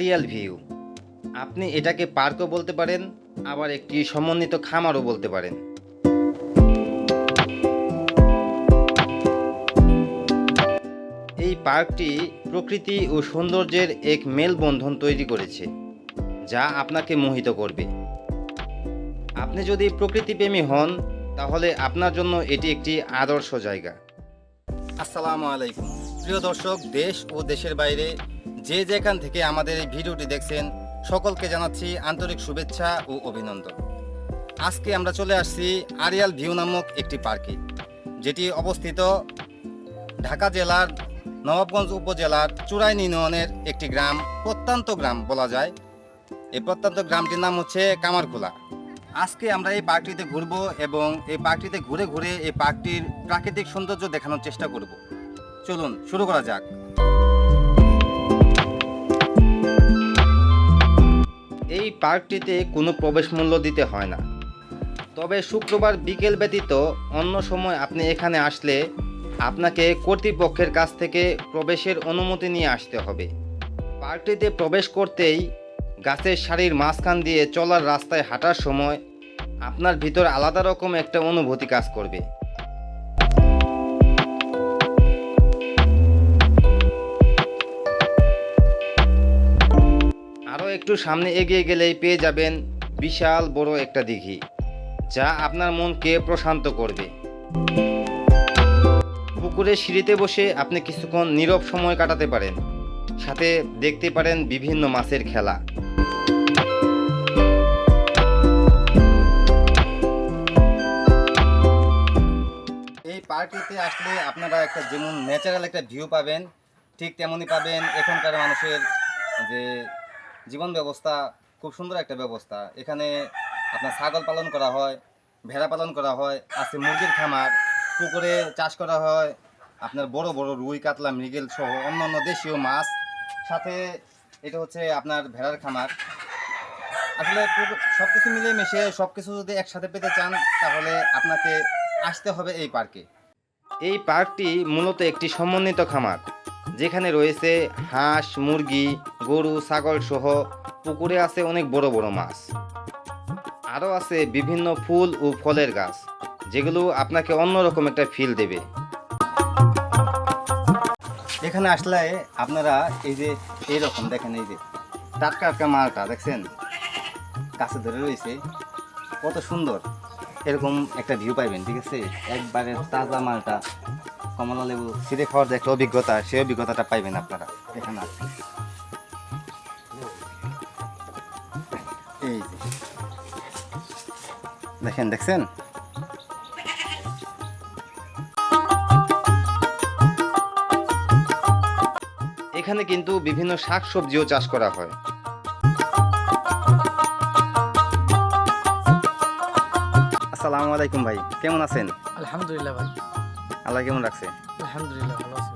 Arial view আপনি এটাকে পার্কও বলতে পারেন, আবার একটি সমন্বিত খামারও বলতে পারেন। এই পার্কটি প্রকৃতি ও সৌন্দর্যের এক মেলবন্ধন তৈরি করেছে, যা আপনাকে মোহিত করবে। আপনি যদি প্রকৃতিপ্রেমী হন, তাহলে আপনার জন্য এটি একটি আদর্শ জায়গা। আসসালামু আলাইকুম। প্রিয় দর্শক, দেশ ও দেশের বাইরে যে যেখান থেকে আমাদের এই ভিডিওটি দেখছেন, সকলকে জানাচ্ছি আন্তরিক শুভেচ্ছা ও অভিনন্দন। আজকে আমরা চলে আসছি আরিয়াল ভিউ নামক একটি পার্কে, যেটি অবস্থিত ঢাকা জেলার নবাবগঞ্জ উপজেলার চুরাইন ইউনিয়নের একটি গ্রাম, প্রত্যন্ত গ্রাম বলা যায়। এই প্রত্যন্ত গ্রামটির নাম হচ্ছে কামারখোলা। আজকে আমরা এই পার্কটিতে ঘুরবো এবং এই পার্কটিতে ঘুরে ঘুরে এই পার্কটির প্রাকৃতিক সৌন্দর্য দেখানোর চেষ্টা করব। চলুন, শুরু করা যাক। এই পার্কটিতে কোনো প্রবেশ মূল্য দিতে হয় না। তবে শুক্রবার বিকেল ব্যতীত অন্য সময় আপনি এখানে আসলে আপনাকে কর্তৃপক্ষের কাছ থেকে প্রবেশের অনুমতি নিয়ে আসতে হবে। পার্কটিতে প্রবেশ করতেই গাছের সারির মাঝখান দিয়ে চলার রাস্তায় হাঁটার সময় আপনার ভিতর আলাদা রকম একটা অনুভূতি কাজ করবে। একটু সামনে এগিয়ে গেলেই পেয়ে যাবেন বিশাল বড় একটা দিঘি, যা আপনার মনকে প্রশান্ত করবে। পুকুরের সিঁড়িতে বসে আপনি কিছুক্ষণ নীরব সময় কাটাতে পারেন, সাথে দেখতে পারেন বিভিন্ন মাছের খেলা। এই পার্কটিতে আসলে আপনারা একটা যেমন ন্যাচারাল একটা ভিউ পাবেন, ঠিক তেমনই পাবেন এখানকার মানুষের যে জীবন ব্যবস্থা খুব সুন্দর একটা ব্যবস্থা। এখানে আপনার ছাগল পালন করা হয়, ভেড়া পালন করা হয়, আছে মুরগির খামার, পুকুরে চাষ করা হয়, আপনার বড় বড় রুই, কাতলা, মৃগেল সহ অন্যান্য দেশীয় মাছ। সাথে এটা হচ্ছে আপনার ভেড়ার খামার। আসলে সব কিছু মিলে মিশে সব কিছু যদি একসাথে পেতে চান, তাহলে আপনাকে আসতে হবে এই পার্কে। এই পার্কটি মূলত একটি সমন্বিত খামার, যেখানে রয়েছে হাঁস, মুরগি গরু, ছাগল সহ পুকুরে আছে অনেক বড় বড় মাছ। আরও আছে বিভিন্ন ফুল ও ফলের গাছ, যেগুলো আপনাকে অন্যরকম একটা ফিল দেবে। এখানে আসলে আপনারা এই যে এইরকম দেখেন এই যে টাটকা টাটকা মালটা, দেখছেন? কাছে ধরে রয়েছে, কত সুন্দর। এরকম একটা ভিউ পাইবেন, ঠিক আছে? একবারে তাজা মালটা কমলা লেবু ছিঁড়ে খাওয়ার যে একটা অভিজ্ঞতা, সেই অভিজ্ঞতাটা পাইবেন আপনারা। এখানে আসলে। দেখেন দেখছেন? এখানে কিন্তু বিভিন্ন শাকসবজিও চাষ করা হয়। আসসালামু আলাইকুম ভাই কেমন আছেন? আলহামদুলিল্লাহ ভাই। আল্লাহ কেমন রাখছে? আলহামদুলিল্লাহ ভালো আছি।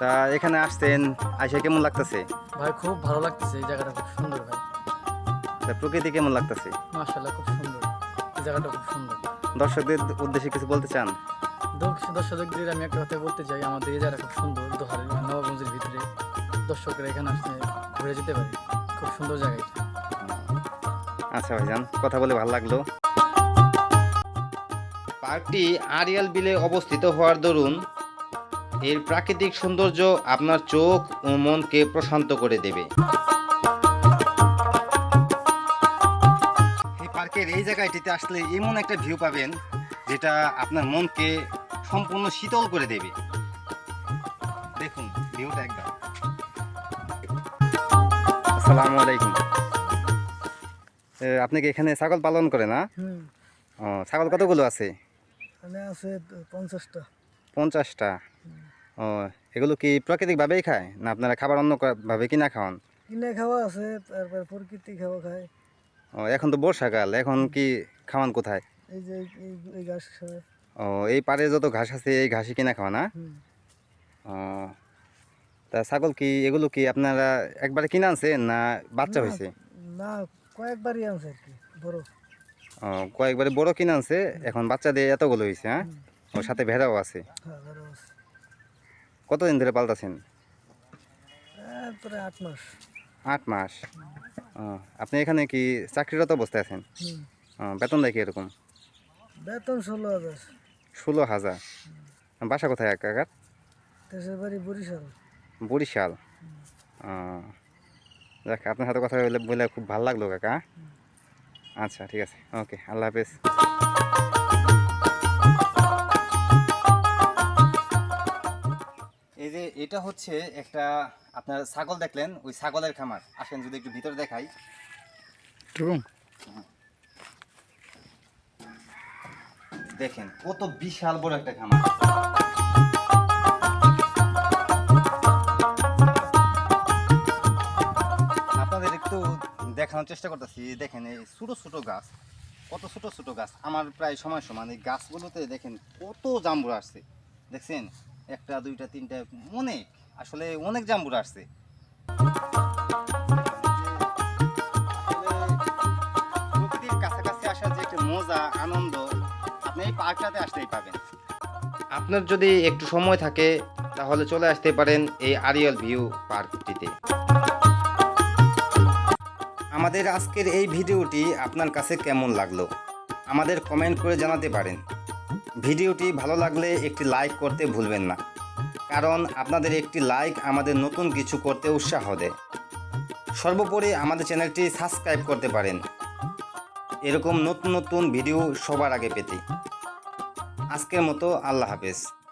তা এখানে আসছেন আইসা কেমন লাগতেছে? ভাই খুব ভালো লাগতেছে এই জায়গাটা খুব সুন্দর ভাই। তা প্রকৃতি কেমন লাগতেছে? মাশাআল্লাহ খুব সুন্দর। জায়গাটা খুব সুন্দর। দর্শকদের উদ্দেশ্যে কিছু বলতে চান? দর্শক দর্শকদের আমি একটা কথা বলতে চাই আমাদের এই জায়গা খুব সুন্দর দোহারের নবাবগঞ্জের ভিতরে। দর্শকরা এখানে আসলে ঘুরে যেতে পারে। খুব সুন্দর জায়গা এটা। আচ্ছা ভাইজান কথা বলে ভালো লাগল। পার্কটি আরিয়াল বিলে অবস্থিত হওয়ার দরুন এর প্রাকৃতিক সৌন্দর্য আপনার চোখ ও মনকে প্রশান্ত করে দেবে। এই জায়গাটিতে আসলে এমন একটা ভিউ পাবেন যেটা আপনার মনকে সম্পূর্ণ শীতল করে দেবে। দেখুন ভিউটা একদম। আসসালামু আলাইকুম। আপনি কি এখানে ছাগল পালন করেন না? হুম। ও ছাগল কতগুলো আছে? এখানে আছে পঞ্চাশটা। পঞ্চাশটা? ও এগুলো কি প্রাকৃতিকভাবেই খায় না আপনারা খাবার অন্য ভাবে কিনা খাওয়ান? কিনে খাওয়া আছে তারপর প্রকৃতি খাওয়া খায়। ও এখন তো বর্ষাকাল এখন কি খাওয়ান কোথায়? এই যে এই গাছ ও এই পাড়ে যত ঘাস আছে এই ঘাসই কিনা খাওয়া না? ও তা ছাগল কি এগুলো কি আপনারা একবারে কিনে আনছেন না বাচ্চা হয়েছে? না কয়েকবারই আনছে আর কি বড়। ও কয়েকবারে বড় কিনে আনছে এখন বাচ্চা দিয়ে এতগুলো হয়েছে হ্যাঁ? ওর সাথে ভেড়াও আছে। হ্যাঁ বড় আছে। কতদিন ধরে পাল্টাছেন প্রায় আট মাস। আট মাস। আপনি এখানে কি চাকরিরত অবস্থায় আছেন? বেতন দেয় কি এরকম? বেতন ষোলো হাজার। ষোলো হাজার। বাসা কোথায় এক কাকার? দেশের বাড়ি বরিশাল। বরিশাল। দেখ আপনার সাথে কথা বলে খুব ভালো লাগল কাকা। আচ্ছা ঠিক আছে। ওকে আল্লাহ হাফেজ। এটা হচ্ছে একটা আপনার ছাগল দেখলেন ওই ছাগলের খামার। আসেন যদি একটু ভিতরে দেখাই। দেখেন। কত বিশাল বড় একটা খামার। আপনাদের একটু দেখানোর চেষ্টা করতেছি দেখেন এই ছোট ছোট গাছ কত ছোট ছোট গাছ। আমার প্রায় সময় সমান এই গাছগুলোতে দেখেন কত জাম্বুরা আসছে। দেখছেন? একটা, দুইটা, তিনটা, অনেক। আসলে অনেক জাম্বুরা আসছে। প্রকৃতির কাছাকাছি আসার যে একটা মজা, আনন্দ, আপনি এই পার্কটাতে আসতেই পাবেন। আপনার যদি একটু সময় থাকে, তাহলে চলে আসতে পারেন এই আরিয়াল ভিউ পার্কটিতে। আমাদের আজকের এই ভিডিওটি আপনার কাছে কেমন লাগল? আমাদের কমেন্ট করে জানাতে পারেন। ভিডিওটি ভালো লাগলে একটি লাইক করতে ভুলবেন না। কারণ আপনাদের একটি লাইক আমাদের নতুন কিছু করতে উৎসাহ দেয়। সর্বোপরি আমাদের চ্যানেলটি সাবস্ক্রাইব করতে পারেন। এরকম নতুন নতুন ভিডিও সবার আগে পেতে। আজকের মতো আল্লাহ হাফেজ।